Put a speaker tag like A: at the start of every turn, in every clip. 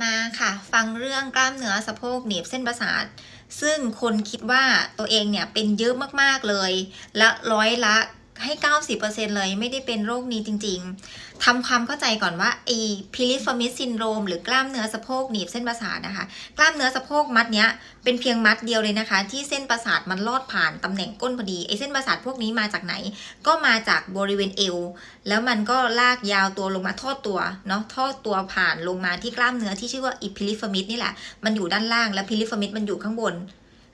A: มาค่ะ ฟังเรื่องกล้ามเนื้อสะโพกหนีบเส้นประสาท ซึ่งคนคิดว่าตัวเองเนี่ยเป็นเยอะมากๆเลย และร้อยละ ให้ 90%เลยไม่ได้เป็นโรคนี้จริง ๆ ทำความเข้าใจก่อนว่าไอ้พิลิฟอมิสซินโดรมหรือกล้ามเนื้อสะโพกหนีบเส้นประสาทนะคะ กล้ามเนื้อสะโพกมัดเนี้ยเป็นเพียงมัดเดียวเลยนะคะ ที่เส้นประสาทมันลอดผ่านตำแหน่งก้นพอดีไอ้เส้นประสาทพวกนี้มาจากไหน ก็มาจากบริเวณเอว แล้วมันก็ลากยาวตัวลงมาทอดตัวเนาะทอดตัวผ่านลงมาที่กล้ามเนื้อที่ชื่อว่าอิพิลิฟอมิดนี่แหละมันอยู่ด้านล่างแล้วพิลิฟอมิดมันอยู่ข้างบน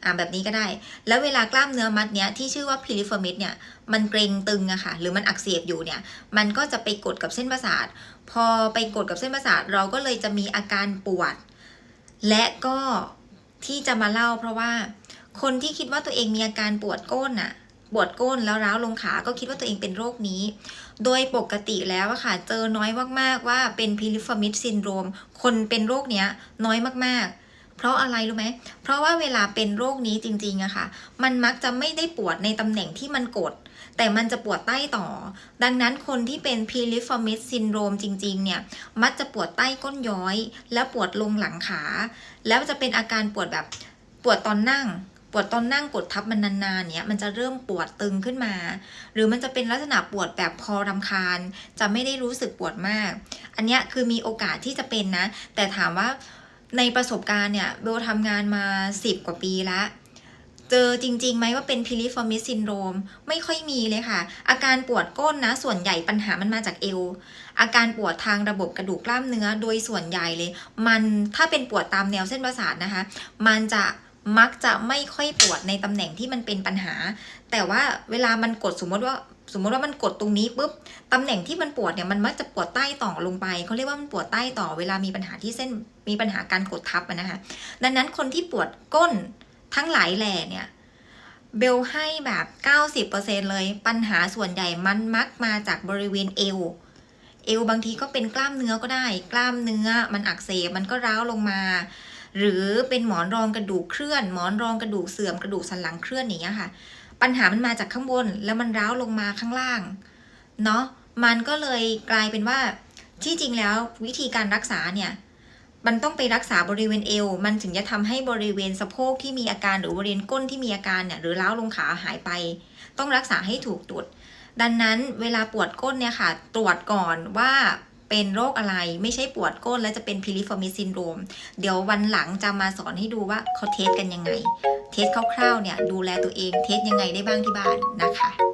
A: อ่าแบบนี้ก็ได้ แล้วเวลากล้ามเนื้อมัดเนี้ยที่ชื่อว่าพิลิฟอมิดเนี่ยมันเกรงตึงอะค่ะ หรือมันอักเสบอยู่เนี่ย มันก็จะไปกดกับเส้นประสาท พอไปกดกับเส้นประสาทเราก็เลยจะมีอาการปวด และก็ที่จะมาเล่าเพราะว่าคนที่คิดว่าตัวเองมีอาการปวดก้นอะปวดก้นแล้วร้าวลงขา ก็คิดว่าตัวเองเป็นโรคนี้ โดยปกติแล้วอะค่ะ เจอน้อยมากๆว่าเป็นพิลิฟอมิดซินโดรม คนเป็นโรคเนี้ยน้อยมากๆ เพราะอะไรรู้ไหม เพราะว่าเวลาเป็นโรคนี้จริงๆอะค่ะ มันมักจะไม่ได้ปวดในตำแหน่งที่มันกด แต่มันจะปวดใต้ต่อ ดังนั้นคนที่เป็นพิลิฟอมิดซินโดรมจริงๆ เนี่ย มักจะปวดใต้ก้นย้อย แล้วปวดลงหลังขา แล้วจะเป็นอาการปวดแบบปวดตอนนั่งปวดตอนนั่งกดทับมันนานๆ เนี่ยมันจะเริ่มปวดตึงขึ้นมา หรือมันจะเป็นลักษณะปวดแบบพอรำคาญ จะไม่ได้รู้สึกปวดมาก อันเนี้ยคือมีโอกาสที่จะเป็นนะ แต่ถามว่า ในประสบการณ์เนี่ยเบลทำงานมา 10 กว่าปีแล้วเจอจริงๆไหมว่าเป็นพิลิฟอร์มิสซินโดรมไม่ค่อยมีเลยค่ะ อาการปวดก้นนะ ส่วนใหญ่ปัญหามันมาจากเอว อาการปวดทางระบบกระดูกกล้ามเนื้อโดยส่วนใหญ่เลย มันถ้าเป็นปวดตามแนวเส้นประสาทนะคะ มันจะมักจะไม่ค่อยปวดในตำแหน่งที่มันเป็นปัญหา แต่ว่าเวลามันกดสมมติว่า สมมติว่ามันกดตรงนี้ปุ๊บตำแหน่งที่มันปวดเนี่ยมันมักจะปวดใต้ต่อลงไปเขาเรียกว่ามันปวดใต้ต่อเวลามีปัญหาที่เส้นมีปัญหาการกดทับนะคะดังนั้นคนที่ปวดก้นทั้งหลายแหล่เนี่ยเบลให้แบบ 90%เลยปัญหาส่วนใหญ่มันมักมาจากบริเวณเอว เอวบางทีก็เป็นกล้ามเนื้อก็ได้ กล้ามเนื้อมันอักเสบมันก็ร้าวลงมา หรือเป็นหมอนรองกระดูกเคลื่อน หมอนรองกระดูกเสื่อมกระดูกสันหลังเคลื่อนอย่างเงี้ยค่ะ ปัญหามันมาจากข้างบนแล้วมันร้าวลงมาข้างล่างเนาะมันก็เลยกลายเป็นว่าที่จริงแล้ววิธีการรักษาเนี่ยมันต้องไปรักษาบริเวณเอว มันถึงจะทำให้บริเวณสะโพกที่มีอาการหรือบริเวณก้นที่มีอาการเนี่ยหรือล้าวลงขาหายไป ต้องรักษาให้ถูกจุดดังนั้นเวลาปวดก้นเนี่ยค่ะ ตรวจก่อนว่า เป็นโรคอะไร ไม่ใช่ปวดก้น แล้วจะเป็นพิลิฟอมิซินโดรมเดี๋ยววันหลังจะมาสอนให้ดูว่าเขาเทสกันยังไง เทสคร่าวๆเนี่ยดูแลตัวเองเทสยังไงได้บ้างที่บ้านนะคะ